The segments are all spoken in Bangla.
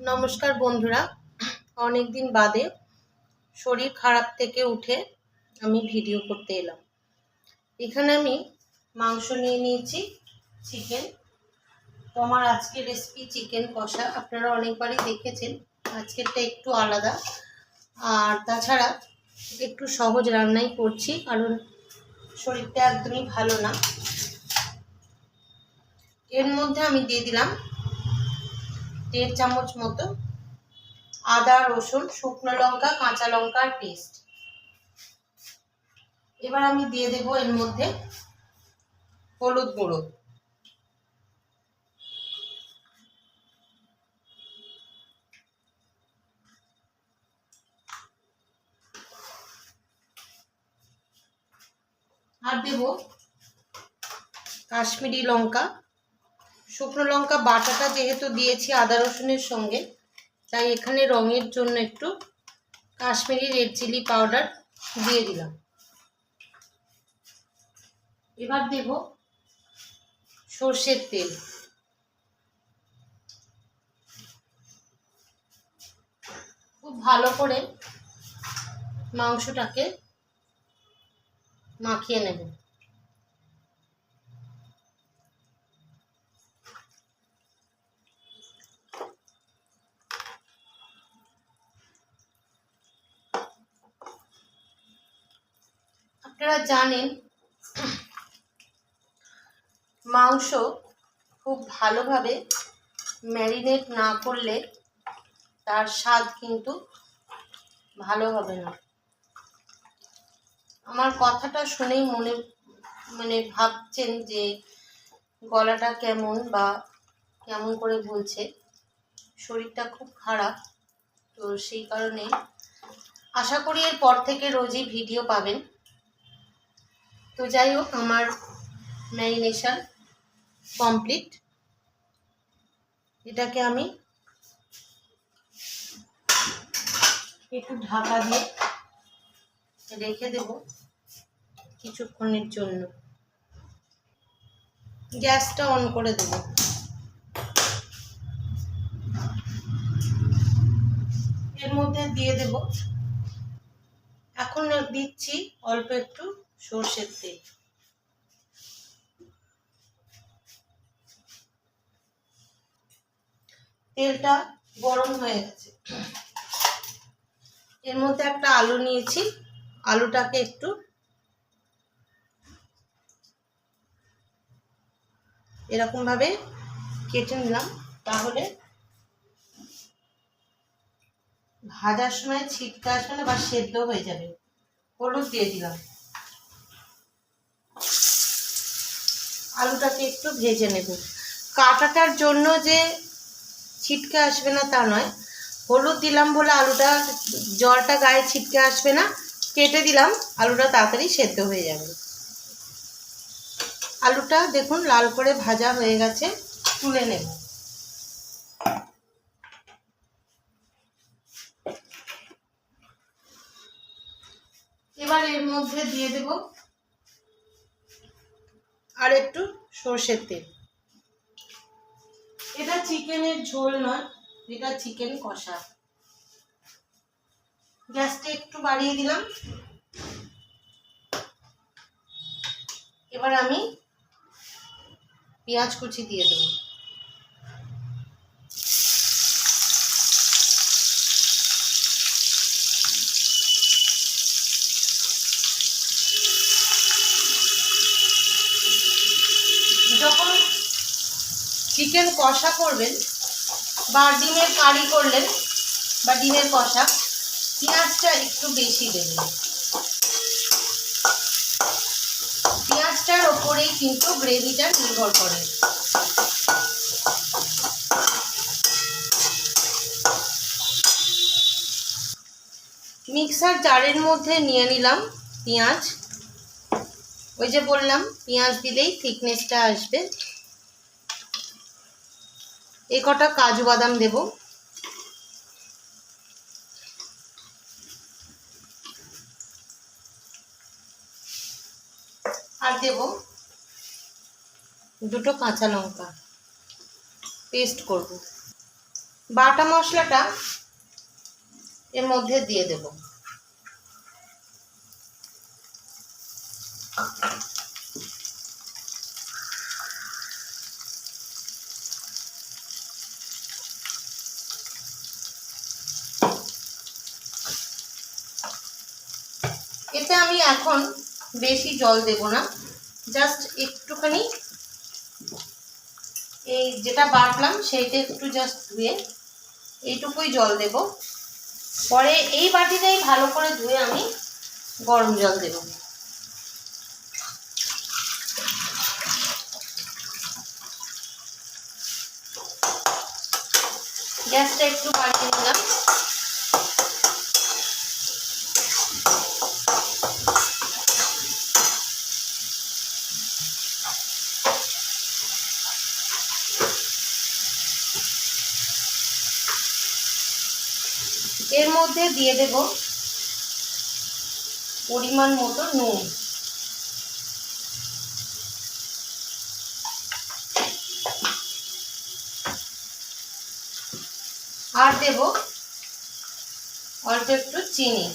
নমস্কার বন্ধুরা। অনেক দিন বাদে শরীর খারাপ থেকে উঠে আমি ভিডিও করতে এলাম। এখানে আমি মাংস নিয়ে নিয়েছি, চিকেন। তো আমার আজকের রেসিপি চিকেন কষা। আপনারা অনেকবারই দেখেছেন, আজকেরটা একটু আলাদা। আর তাছাড়া একটু সহজ রান্নাই করছি, কারণ শরীরটা একদমই ভালো না। এর মধ্যে আমি দিয়ে দিলাম দেড় চামচ মতো আদা, রসুন, শুকনো লঙ্কা, কাঁচা লঙ্কার পেস্ট। এবার আমি দিয়ে দেব এর মধ্যে হলুদ গুঁড়ো। আর দেব কাশ্মীরি লঙ্কা। শুকনো লঙ্কা বাটাটা যেহেতু দিয়েছি আদা রসুনের সঙ্গে, তাই এখানে রঙের জন্য একটু কাশ্মীরি রেড চিলি পাউডার দিয়ে দিলাম। এবার দেব সর্ষের তেল। খুব ভালো করে মাংসটাকে মাখিয়ে নেব। আপনারা জানেন, মাংস খুব ভালোভাবে ম্যারিনেট না করলে তার স্বাদ কিন্তু ভালো হবে না। আমার কথাটা শুনেই মনে মানে ভাবছেন যে গলাটা কেমন বা কেমন করে বলছে। শরীরটা খুব খারাপ, তো সেই কারণে আশা করি এর পর থেকে রোজই ভিডিও পাবেন। তো যাই হোক, আমার ম্যারিনেশন কমপ্লিট এটাকে আমি একটু ঢাকা দিয়ে রেখে দেব কিছুক্ষণের জন্য। গ্যাসটা অন করে দেব। এর মধ্যে দিয়ে দেব। এখন দিচ্ছি অল্প একটু সর্ষের তেল। তেলটা গরম হয়ে গেছে। এর মধ্যে একটা আলু নিয়েছি। আলুটাকে একটু এরকম ভাবে কেটে নিলাম। তাহলে ভাজার সময় ছিটকা আসবে না বা সেদ্ধ হয়ে যাবে। হলুদ দিয়ে দিলাম। আলুটাকে একটু ভেজে নেব। কাটাটার জন্য যে ছিটকে আসবে না তা নয়। হলুদ দিলাম বলে আলুটা, জলটা গায়ে ছিটকে আসবে না। কেটে দিলাম, আলুটা তাড়াতাড়ি সেদ্ধ হয়ে যাবে। আলুটা দেখুন লাল করে ভাজা হয়ে গেছে, তুলে নেব। এবার এর মধ্যে দিয়ে দেব আর একটু সর্ষের তেল। এটা চিকেনের ঝোল নয়, এটা চিকেন কষা। গ্যাসটা একটু বাড়িয়ে দিলাম। এবার আমি পেঁয়াজ কুচি দিয়ে দেব। চিকেন কষা করবেন বা ডিমের কারি করলেন বা ডিমের কষা, পেঁয়াজটা একটু বেশি দেবেন। পেঁয়াজটার ওপরেই কিন্তু গ্রেভিটা নির্ভর করে। মিক্সার জারের মধ্যে নিয়ে নিলাম পেঁয়াজ। ওই যে বললাম, পেঁয়াজ দিলেই থিকনেসটা আসবে। এই কটা কাজু বাদাম দেব। আর দেব দুটো কাঁচা লঙ্কা। পেস্ট করব। বাটা মশলাটা এর মধ্যে দিয়ে দেব এতে আমি এখন বেশি জল দেব না। জাস্ট একটুখানি এই যেটা বাটলাম সেইটা একটু জাস্ট ধুয়ে এইটুকুই জল দেব। পরে এই বাটিটাই ভালো করে ধুয়ে আমি গরম জল দেব। গ্যাসটা একটু বাড়িয়ে নিলাম এর মধ্যে দিয়ে দেব পরিমাণ মতো নুন। আর দেব অল্প একটু চিনি।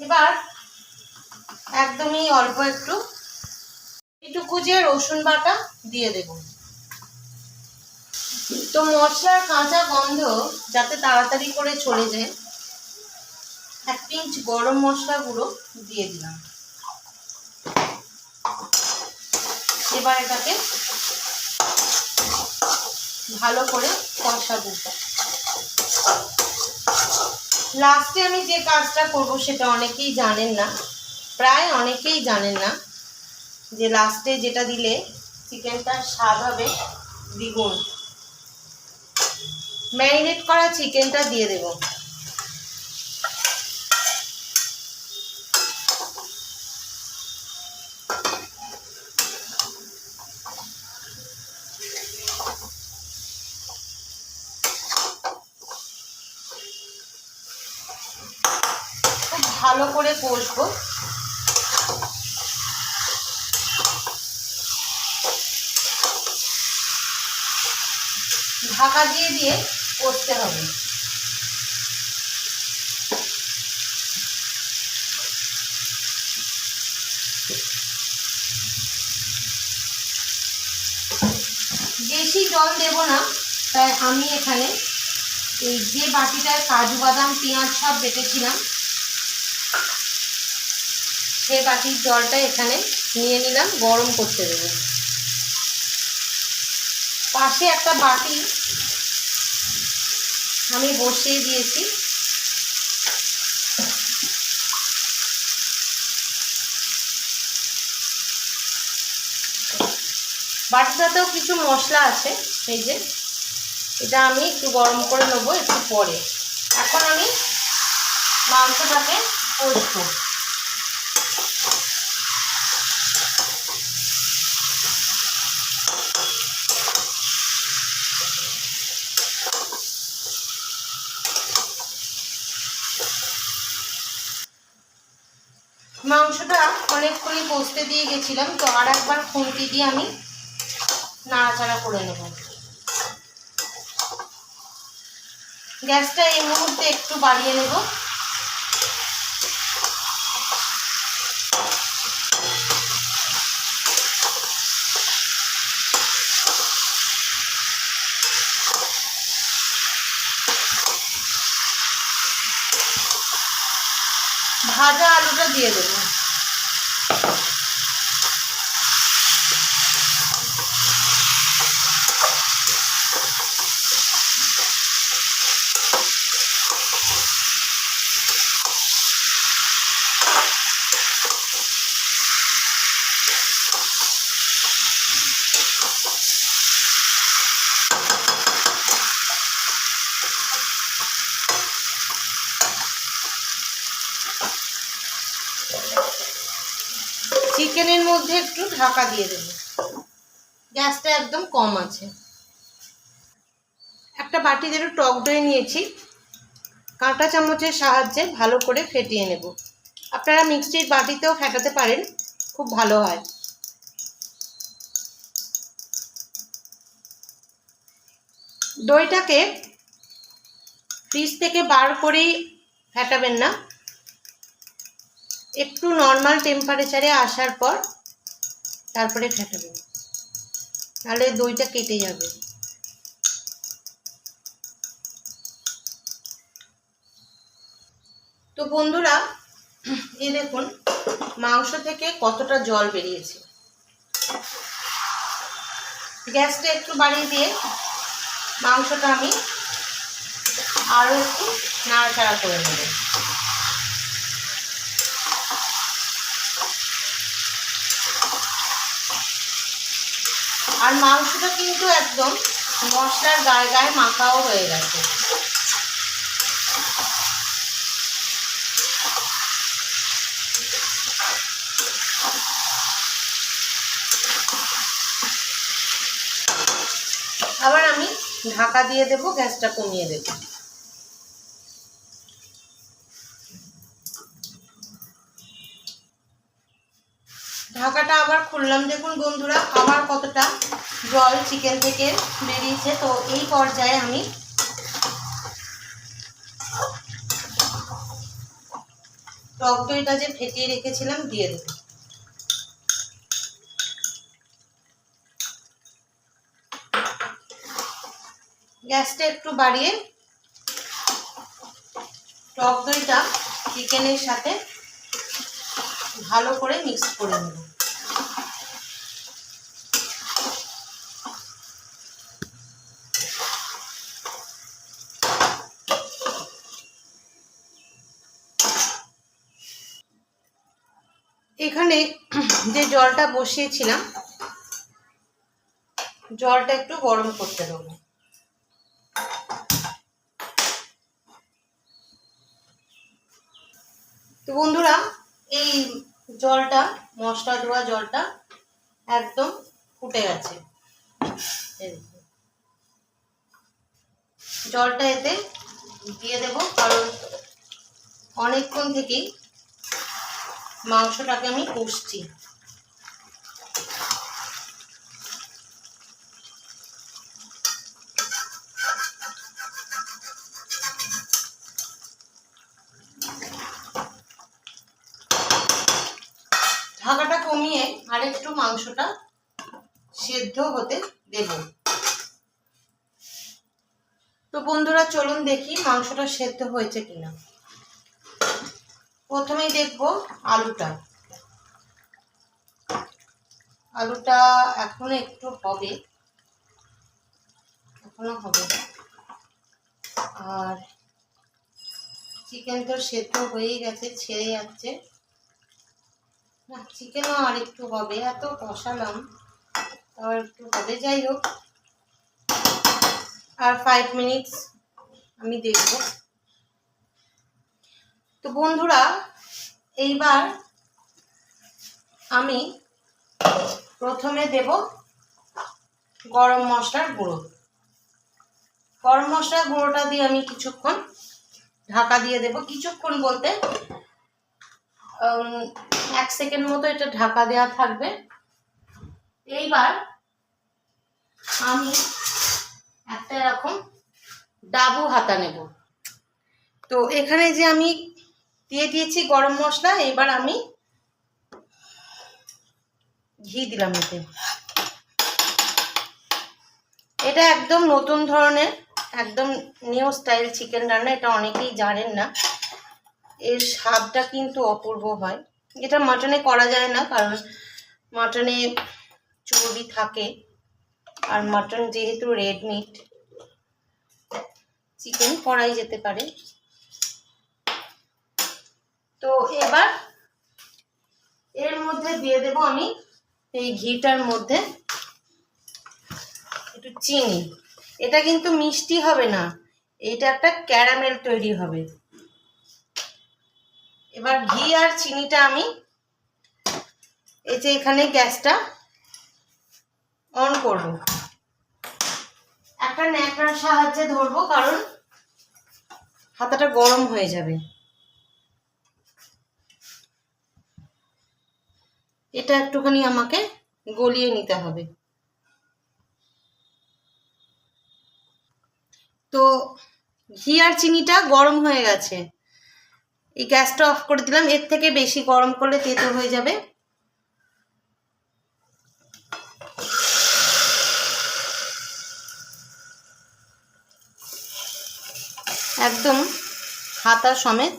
এবার একদমই অল্প একটু এইটুকু যে রসুন বাটা দিয়ে দেব। তো মশলার কাঁচা গন্ধ যাতে তাড়াতাড়ি করে চলে যায়, এক পিঞ্চ গরম মশলা গুঁড়ো দিয়ে দিলাম। এবার এটাকে ভালো করে কষাবো। লাস্টে আমি যে কাজটা করব সেটা অনেকেই জানেন না। প্রায় অনেকেই জানেন না যে লাস্টে যেটা দিলে চিকেনটা স্বাদ হবে দ্বিগুণ। ম্যারিনেট করা চিকেনটা দিয়ে দেব। ভালো করে কষবো। ঢাকা দিয়ে দিয়ে কষতে হবে। বেশি জল দেব না, তাই আমি এখানে এই যে বাটিটায় কাজু বাদাম, পেঁয়াজ সব বেটেছিলাম। সে বাটির জলটা এখানে নিয়ে নিলাম, গরম করতে দেবো। পাশে একটা বাটি আমি বসিয়ে দিয়েছি। বাটিটাতেও কিছু মশলা আছে, এই যে। এটা আমি একটু গরম করে নেব একটু পরে। এখন আমি মাংসটাকে কষবো মাংসটা অনেকক্ষণই কষতে দিয়ে গেছিলাম, তো আর একবার খুন্তি দিয়ে আমি নাড়াচাড়া করে নেব। গ্যাসটা এই মুহূর্তে একটু বাড়িয়ে নেব। ভাজা আলুটা দিয়ে দেবো চিকেনের মধ্যে একটু ঢাকা দিয়ে দেবো। গ্যাসটা একদম কম আছে। একটা বাটিতে একটু টক দই নিয়েছি। কাঁটা চামচের সাহায্যে ভালো করে ফেটিয়ে নেব। আপনারা মিক্সির বাটিতেও ফেটাতে পারেন, খুব ভালো হয়। দইটাকে ফ্রিজ থেকে বার করেই ফেটাবেন না। একটু নর্মাল টেম্পারেচারে আসার পর তারপরে ফেটাবেন তাহলে দইটা কেটে যাবে। তো বন্ধুরা, এ দেখুন, মাংস থেকে কতটা জল বেরিয়েছে। গ্যাসটা একটু বাড়িয়ে দিয়ে মাংসটা আমি আরও একটু নাড়াচাড়া করে নেব। আর মাংসটা কিন্তু একদম মশলার গায়ে গায়ে মাখাও হয়ে গেছে। আবার আমি ঢাকা দিয়ে দেবো, গ্যাসটা কমিয়ে দেব। খুললাম দেখুন বন্ধুরা আবার কতটা জল চিকেন থেকে বেরিয়েছে, তো এই পর্যায়ে আমি টক দইটা যে ফেটিয়ে রেখেছিলাম দিয়ে দেব। গ্যাসটা একটু বাড়িয়ে টক দইটা চিকেনের সাথে ভালো করে মিক্স করে নেব। এখানে যে জলটা বসিয়েছিলাম, জলটা একটু গরম করতে দেবো। তো বন্ধুরা, এই জলটা, মশলা ধোয়া জলটা একদম ফুটে গেছে। জলটা এতে দিয়ে দেব, কারণ অনেকক্ষণ থেকেই মাংসটাকে আমি কষছি। ঢাকাটা কমিয়ে আরেকটু মাংসটা সেদ্ধ হতে দেব। তো বন্ধুরা, চলুন দেখি মাংসটা সেদ্ধ হয়েছে কিনা। প্রথমেই দেখব আলুটা। আলুটা এখনও একটু হবে। এখনও হবে আর চিকেন তো সেদ্ধ হয়েই গেছে, ছেড়ে যাচ্ছে। না, চিকেনও আর একটু হবে, এত কষালাম। আর একটু হবে, যাই হোক। আর ফাইভ মিনিটস আমি দেখব। তো বন্ধুরা, এইবার আমি প্রথমে দেব গরম মশলার গুঁড়ো। গরম মশলার গুঁড়োটা দিয়ে আমি কিছুক্ষণ ঢাকা দিয়ে দেব। কিছুক্ষণ বলতে এক সেকেন্ড মতো এটা ঢাকা দেওয়া থাকবে। এইবার আমি একটা এরকম ডাবু হাতা নেব। তো এখানে যে আমি দিয়ে দিয়েছি গরম মশলা, এবার আমি ঘি দিলাম এতে। এটা একদম নতুন ধরনের, একদম নিউ স্টাইল চিকেন রান্না, এটা অনেকেই জানেন না। এর স্বাদটা কিন্তু অপূর্ব হয়। এটা মাটনে করা যায় না, কারণ মাটনে চর্বি থাকে, আর মাটন যেহেতু রেড মিট চিকেন করাই যেতে পারে। তো এবার এর মধ্যে দিয়ে দেব আমি এই ঘিটার মধ্যে একটু চিনি। এটা কিন্তু মিষ্টি হবে না, এটা একটা ক্যারামেল তৈরি হবে। এবার ঘি আর চিনিটা আমি এই যে এখানে গ্যাসটা অন করব। একটা ন্যাকড়ার সাহায্যে ধরবো কারণ হাতাটা গরম হয়ে যাবে। এটা একটুখানি আমাকে গলিয়ে নিতে হবে। তো ঘি আর চিনিটা গরম হয়ে গেছে। এই গ্যাসটা অফ করে দিলাম, এর থেকে বেশি গরম করলে তেতো হয়ে যাবে। একদম হাতা সমেত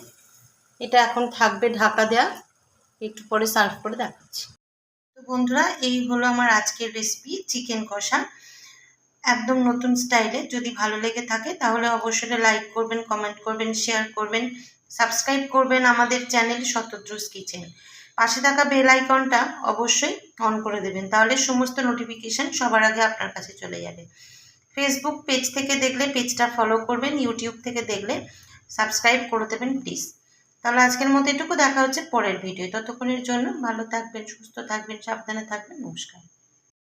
এটা এখন থাকবে ঢাকা দেয়া। একটু পরে সার্ভ করে দেখাচ্ছি। তো বন্ধুরা, এই হলো আমার আজকের রেসিপি চিকেন কষা একদম নতুন স্টাইলে যদি ভালো লেগে থাকে, তাহলে অবশ্যই লাইক করবেন কমেন্ট করবেন শেয়ার করবেন সাবস্ক্রাইব করবেন আমাদের চ্যানেল শতদ্রুস কিচেন পাশে থাকা বেল আইকনটা অবশ্যই অন করে দেবেন, তাহলে সমস্ত নোটিফিকেশান সবার আগে আপনার কাছে চলে যাবে। ফেসবুক পেজ থেকে দেখলে পেজটা ফলো করবেন ইউটিউব থেকে দেখলে সাবস্ক্রাইব করে দেবেন প্লিজ তাহলে আজকের মতো এটুকু। দেখা হচ্ছে পরের ভিডিও ততক্ষণের জন্য ভালো থাকবেন, সুস্থ থাকবেন, সাবধানে থাকবেন। নমস্কার।